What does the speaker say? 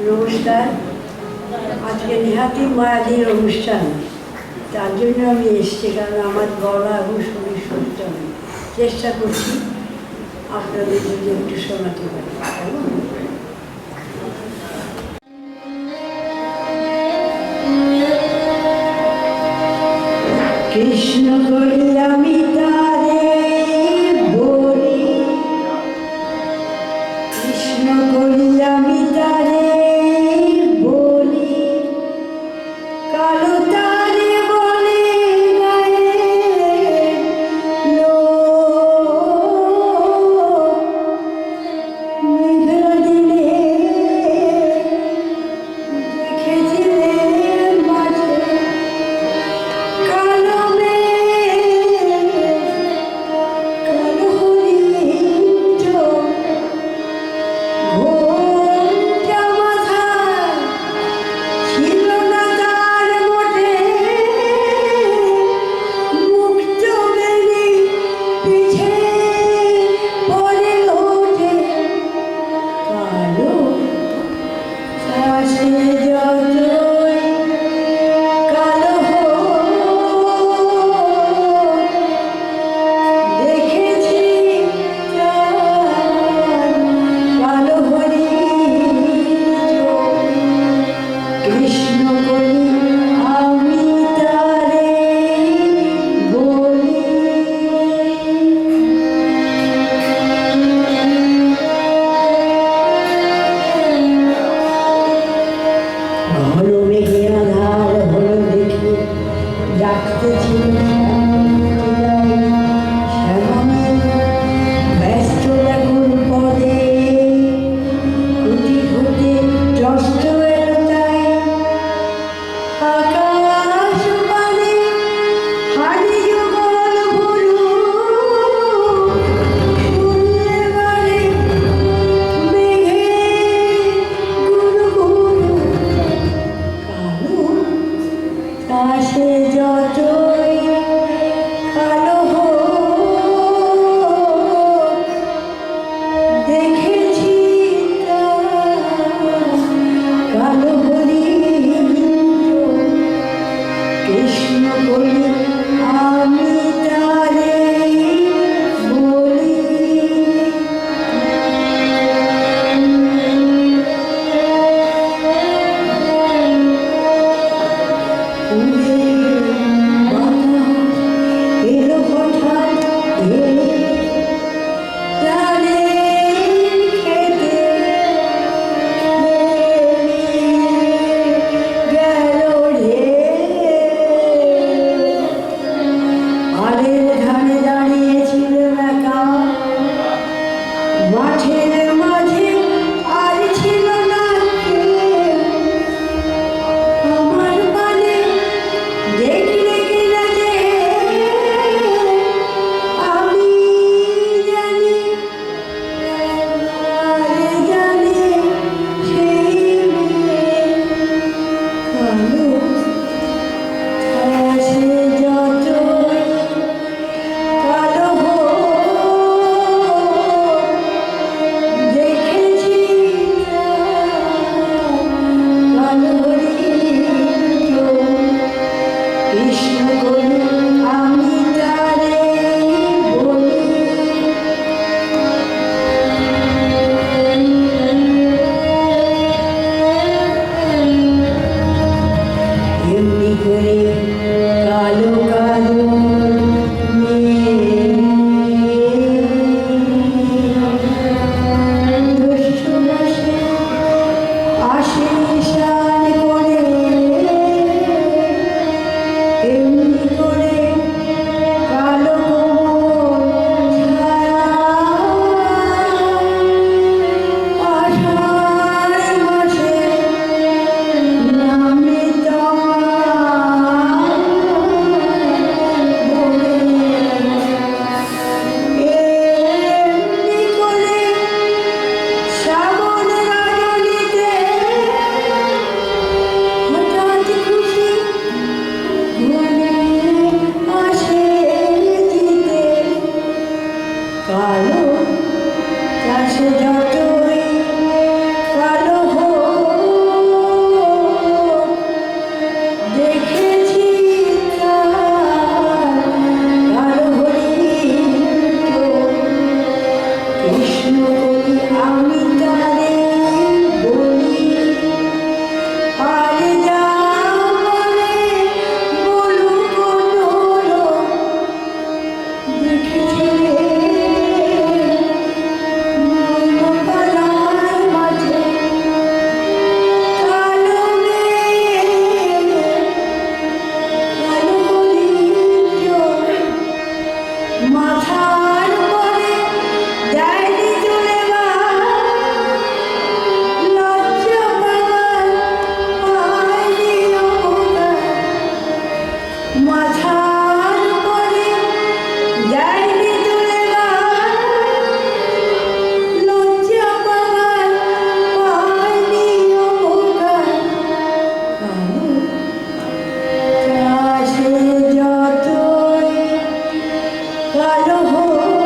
নমস্কার আজকে নেহাতি মায়াদির অনুষ্ঠান। তার জন্য আমি এসেছি কারণ আমার গলা এবং শরীর সুস্থ নেই চেষ্টা করছি আপনাদের যদি একটু শোনাতে পারি? কৃষ্ণ 再见。的 কালো কাছে যত রহ